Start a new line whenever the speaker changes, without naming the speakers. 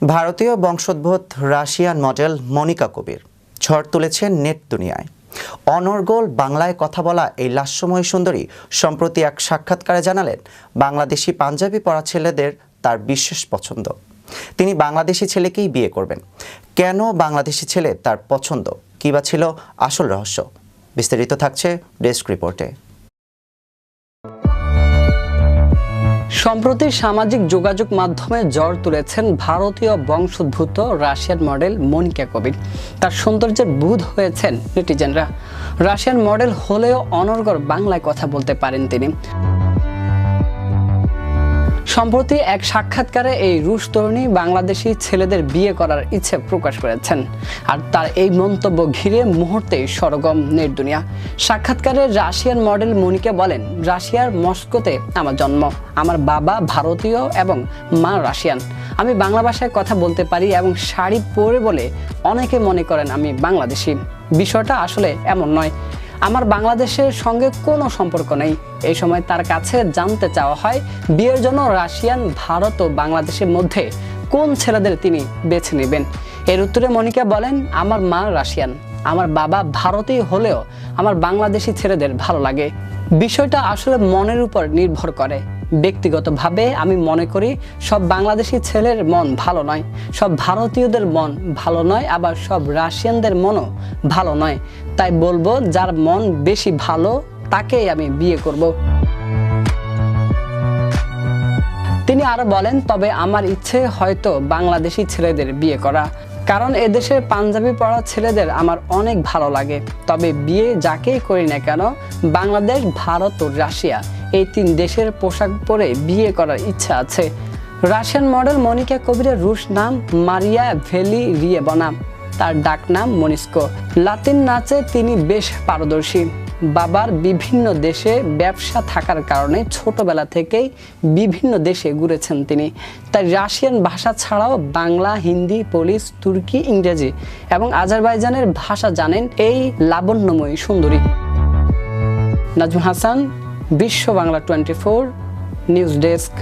ভারতীয় বংশোদ্ভূত Russian model Monika কবির ঝড় তুলেছেন নেট দুনিয়ায়। অনর্গল বাংলায় কথা বলা এই লাস্যময় সুন্দরী সম্প্রতি এক সাক্ষাৎকারে জানালেন, বাংলাদেশি পাঞ্জাবি পড়া ছেলেদের তার বিশেষ পছন্দ। তিনি বাংলাদেশি ছেলেকেই বিয়ে করবেন। কেন বাংলাদেশি ছেলে তার পছন্দ? কী বা ছিল আসল রহস্য? বিস্তারিত থাকছে ডেস্ক রিপোর্টে।
সম্প্রতি সামাজিক যোগাযোগ মাধ্যমে জ্বর তুলেছেন ভারতীয় বংশোদ্ভূত রাশিয়ান মডেল মনিকা কবির। তার সৌন্দর্যের বুধ হয়েছেন নেটিজেনরা। রাশিয়ান মডেল হলেও অনর্গর বাংলায় কথা বলতে পারেন তিনি। সম্প্রতি এক সাক্ষাৎকারে এই রুশ তরুণী বাংলাদেশি ছেলেদের বিয়ে করার ইচ্ছে প্রকাশ করেছেন। আর তার এই মন্তব্য ঘিরে মুহূর্তেই সরগম নেট দুনিয়া। সাক্ষাৎকারে রাশিয়ান মডেল মনিকে বলেন, রাশিয়ার মস্কোতে আমার জন্ম। আমার বাবা ভারতীয় এবং মা রাশিয়ান। আমি বাংলা ভাষায় কথা বলতে পারি এবং শাড়ি পরে বলে অনেকে মনে করেন আমি বাংলাদেশি। বিষয়টা আসলে এমন নয়। আমার বাংলাদেশের সঙ্গে কোনো সম্পর্ক নেই। এই সময় তার কাছে জানতে চাওয়া হয়, বিয়ের জন্য রাশিয়ান ভারত ও বাংলাদেশের মধ্যে কোন ছেলেদের তিনি বেছে নেবেন? এর উত্তরে মনিকা বলেন, আমার মা রাশিয়ান। আমার বাবা ভারতেই হলেও আমার বাংলাদেশি ছেলেদের ভালো লাগে। বিষয়টা আসলে মনের উপর নির্ভর করে। ব্যক্তিগতভাবে আমি মনে করি সব বাংলাদেশি ছেলের মন ভালো নয়, সব ভারতীয়দের মন ভালো নয়, আবার সব রাশিয়ানদের মনও ভালো নয়। তাই বলব, যার মন বেশি ভালো, তাকেই আমি বিয়ে করব। তিনি আরও বলেন, তবে আমার ইচ্ছে হয়তো বাংলাদেশি ছেলেদের বিয়ে করা। কারণ এদেশের পাঞ্জাবি পড়া ছেলেদের আমার অনেক ভালো লাগে। তবে বিয়ে যাকেই করি না কেন, বাংলাদেশ, ভারত ও রাশিয়া এই তিন দেশের পোশাক পরে বিয়ে করার ইচ্ছা আছে। রাশিয়ান মডেল মনিকা কবিরের রুশ নাম মারিয়া ভেলি রিয়ে বনাম তার ডাক নাম মনিস্কো। লাতিন নাচে তিনি বেশ পারদর্শী। বাবার বিভিন্ন দেশে ব্যবসা থাকার কারণে ছোটবেলা থেকেই বিভিন্ন দেশে ঘুরেছেন তিনি। তাই রাশিয়ান ভাষা ছাড়াও বাংলা, হিন্দি, পোলিশ, তুর্কি, ইংরেজি এবং আজারবাইজানের ভাষা জানেন এই লাবণ্যময়ী সুন্দরী। Najmul Hasan Bishwa Bangla twenty four news desk